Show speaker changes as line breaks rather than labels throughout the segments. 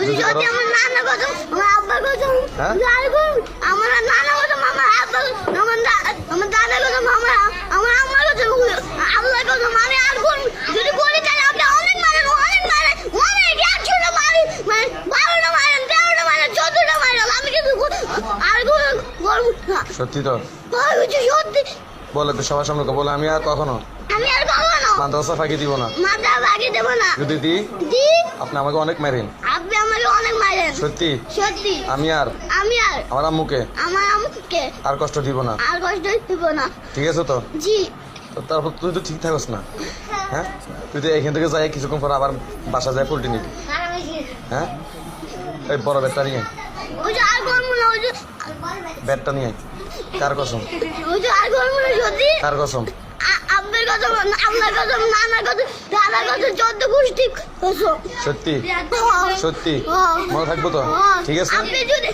যদি যদি আমার নানা কথা আমার আব্বা কথা
হ্যাঁ?
যাই আমার নানা কথা আমার আব্বা আমার আমার দাদা কথা আমার আমার আম্মার কথা আল্লাহ কথা মানে আর করুন যদি বলি তাহলে আপনি অনেক মারেন অনেক মারেন অনেক একশোটা মারি মানে বারোটা মারেন তেরোটা মারেন চোদ্দটা মারেন আমি কিন্তু আর করব না।
সত্যি তো?
সত্যি।
বলে তো সবার সামনে বলে আমি আর কখনো
আমি আর কখনো
মাদ্রাসা ফাঁকি দিব না।
দেবো না।
যদি দি আপনি আমাকে অনেক মেরেন।
আপনি আমাকে অনেক মারেন
সত্যি?
সত্যি।
আমি আর?
আমি আর?
আমার আম্মুকে?
আমার আমাকে
আর কষ্ট দিব না।
আর কষ্ট দিব না।
ঠিক আছে তো?
জি।
তারপর তুই তো ঠিক থাকস না। হ্যাঁ। তুই তো এখান থেকে যাই কিছুক্ষণ পর আবার বাসা যায় পোল্ট্রি নিবি হ্যাঁ এই বড় ব্যাটটা নিয়ে ব্যাটটা নিয়ে কার কসম? কার কসম?
চোদ্দ গোষ্ঠী। কসম।
সত্যি। সত্যি। মনে থাকব তো। ঠিক আছে?
আপনি যদি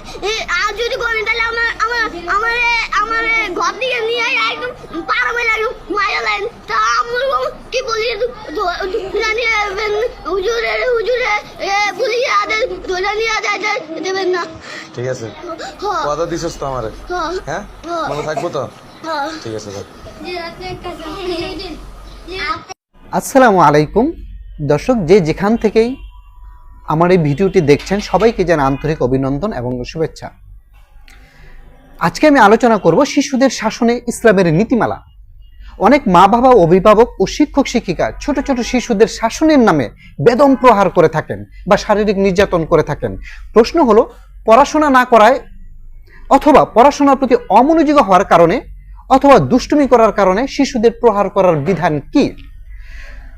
আর যদি করেন তাহলে আমার আমার আমার আমার ঘর নিয়ে একদম মারা লাইন তা আমার কি বলি নিয়ে যাবেন হুজুরে হুজুরে এ পুলিশ আদের ধরে নিয়ে যায় যায় দেবেন না।
ঠিক আছে।
হ্যাঁ
কথা দিছিস তো আমারে। মনে থাকব তো? ঠিক আছে
আসসালামু আলাইকুম। দর্শক, যে যেখান থেকেই আমার এই ভিডিওটি দেখছেন, সবাইকে যেন আন্তরিক অভিনন্দন এবং শুভেচ্ছা। আজকে আমি আলোচনা করব শিশুদের শাসনে ইসলামের নীতিমালা। অনেক মা বাবা অভিভাবক ও শিক্ষক, শিক্ষিকা ছোট ছোট শিশুদের শাসনের নামে বেদম প্রহার করে থাকেন বা শারীরিক নির্যাতন করে থাকেন। প্রশ্ন হলো, পড়াশোনা না করায় অথবা পড়াশোনার প্রতি অমনোযোগী হওয়ার কারণে অথবা দুষ্টুমি করার কারণে শিশুদের প্রহার করার বিধান কি?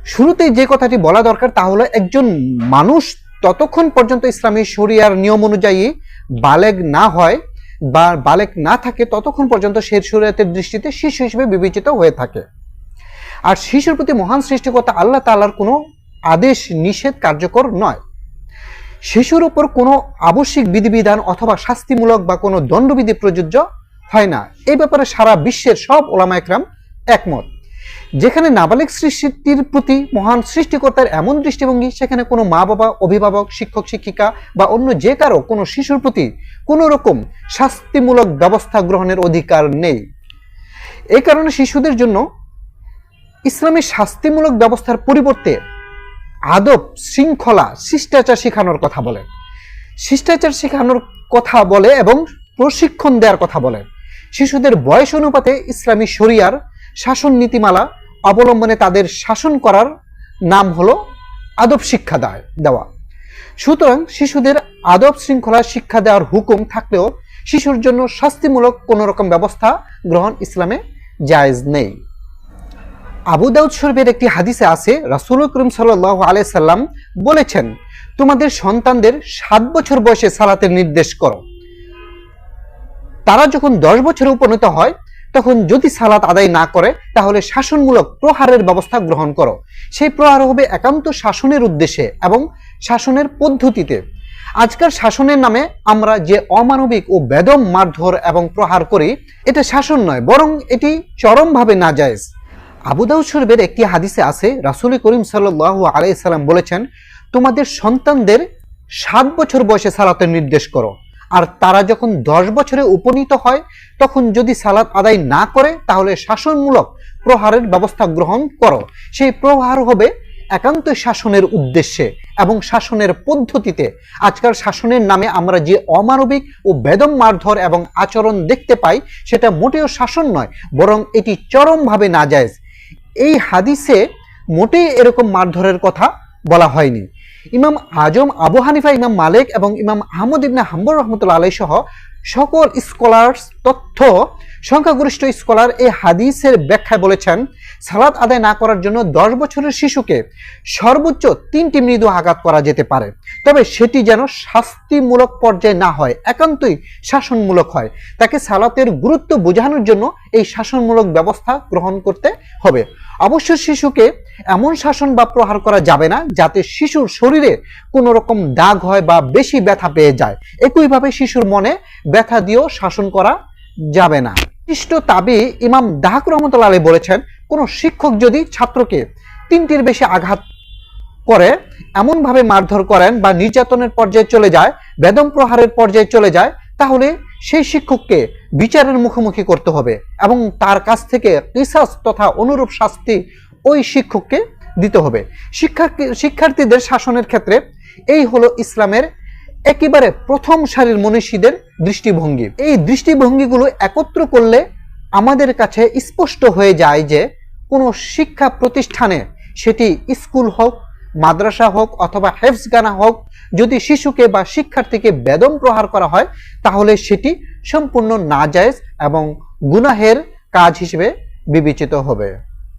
শুরুতেই যে কথাটি বলা দরকার তা হলো একজন মানুষ ততক্ষণ পর্যন্ত ইসলামী শরিয়ার নিয়ম অনুযায়ী বালেগ না হয় বা বালেগ না থাকে, ততক্ষণ পর্যন্ত সে শরীয়তের দৃষ্টিতে শিশু হিসেবে বিবেচিত হয়ে থাকে। আর শিশুর প্রতি মহান সৃষ্টিকর্তা আল্লাহ তাআলার কোনো আদেশ নিষেধ কার্যকর নয়। শিশুর উপর কোনো আবশ্যিক বিধিবিধান অথবা শাস্তিমূলক বা কোনো দণ্ডবিধি প্রযোজ্য হয় না। এই ব্যাপারে সারা বিশ্বের সব ওলামা একরাম একমত। যেখানে নাবালিক সৃষ্টির প্রতি মহান সৃষ্টিকর্তার এমন দৃষ্টিভঙ্গি, সেখানে কোনো মা বাবা, অভিভাবক, শিক্ষক, শিক্ষিকা বা অন্য যে কারও কোনো শিশুর প্রতি কোনো রকম শাস্তিমূলক ব্যবস্থা গ্রহণের অধিকার নেই। এই কারণে শিশুদের জন্য ইসলামী শাস্তিমূলক ব্যবস্থার পরিবর্তে আদব, শৃঙ্খলা, শিষ্টাচার শেখানোর কথা বলেন শিষ্টাচার শেখানোর কথা বলে এবং প্রশিক্ষণ দেওয়ার কথা বলেন শিশুদের বয়স অনুপাতে ইসলামী শরিয়ার শাসন নীতিমালা অবলম্বনে তাদের শাসন করার নাম হলো আদব শিক্ষা দেওয়া। সুতরাং শিশুদের আদব শৃঙ্খলা শিক্ষা দেওয়ার হুকুম থাকলেও শিশুর জন্য শাস্তিমূলক কোনো রকম ব্যবস্থা গ্রহণ ইসলামে জায়েজ নেই। আবু দাউদ শরীফের একটি হাদিসে আছে, রাসুল করিম সাল্লাহ আলাইসাল্লাম বলেছেন, তোমাদের সন্তানদের সাত বছর বয়সে সালাতের নির্দেশ করো। তারা যখন দশ বছরে উপনীত হয়, তখন যদি সালাত আদায় না করে, তাহলে শাসনমূলক প্রহারের ব্যবস্থা গ্রহণ করো। সেই প্রহার হবে একান্ত শাসনের উদ্দেশ্যে এবং শাসনের পদ্ধতিতে। আজকাল শাসনের নামে আমরা যে অমানবিক ও বেদম মারধর এবং প্রহার করি, এটা শাসন নয়, বরং এটি চরমভাবে নাজায়েজ। আবু দাউদ শরীফের একটি হাদিসে আছে, রাসূল করিম সাল্লাল্লাহু আলাইহি সাল্লাম বলেছেন, তোমাদের সন্তানদের সাত বছর বয়সে সালাতের নির্দেশ করো। আর তারা যখন দশ বছরে উপনীত হয়, তখন যদি সালাত আদায় না করে, তাহলে শাসনমূলক প্রহারের ব্যবস্থা গ্রহণ করো। সেই প্রহার হবে একান্ত শাসনের উদ্দেশ্যে এবং শাসনের পদ্ধতিতে। আজকাল শাসনের নামে আমরা যে অমানবিক ও বেদম মারধর এবং আচরণ দেখতে পাই, সেটা মোটেও শাসন নয়, বরং এটি চরমভাবে নাজায়েজ। এই হাদিসে মোটেই এরকম মারধরের কথা বলা হয়নি। ইমাম আজম আবু হানিফা ইমাম মালিক এবং ইমাম আহমদ ইবনে হাম্বর রহমতুল্লা আলাই সহ সকল স্কলার্স তথ্য, সংখ্যাগরিষ্ঠ স্কলার এই হাদিসের ব্যাখ্যায় বলেছেন, সালাত আদায় না করার জন্য দশ বছরের শিশুকে সর্বোচ্চ তিনটি মৃদু আঘাত করা যেতে পারে। তবে সেটি যেন শাস্তিমূলক পর্যায়ে না হয়, একান্তই শাসনমূলক হয়। তাকে সালাতের গুরুত্ব বোঝানোর জন্য এই শাসনমূলক ব্যবস্থা গ্রহণ করতে হবে। অবশ্য শিশুকে এমন শাসন বা প্রহার করা যাবে না, যাতে শিশুর শরীরে কোনো রকম দাগ হয় বা বেশি ব্যথা পেয়ে যায়। একইভাবে শিশুর মনে ব্যথা দিয়েও শাসন করা যাবে না। বিশিষ্ট তাবি ইমাম দাহাক রহমতুল্লাহ আলী বলেছেন, কোনো শিক্ষক যদি ছাত্রকে তিনটির বেশি আঘাত করে, এমনভাবে মারধর করেন বা নির্যাতনের পর্যায়ে চলে যায়, বেদম প্রহারের পর্যায়ে চলে যায়, তাহলে সেই শিক্ষককে বিচারের মুখোমুখি করতে হবে এবং তার কাছ থেকে কিসাস তথা অনুরূপ শাস্তি ওই শিক্ষককে দিতে হবে। শিক্ষা শিক্ষার্থীদের শাসনের ক্ষেত্রে এই হলো ইসলামের একেবারে প্রথম সারির মনীষীদের দৃষ্টিভঙ্গি। এই দৃষ্টিভঙ্গিগুলো একত্র করলে আমাদের কাছে স্পষ্ট হয়ে যায় যে কোনো শিক্ষা প্রতিষ্ঠানে সেটি স্কুল হোক, মাদ্রাসা হোক অথবা হেফসগানা হোক, যদি শিশুকে বা শিক্ষার্থীকে বেদম প্রহার করা হয়, তাহলে সেটি সম্পূর্ণ নাজায়েজ এবং গুনাহের কাজ হিসেবে বিবেচিত হবে।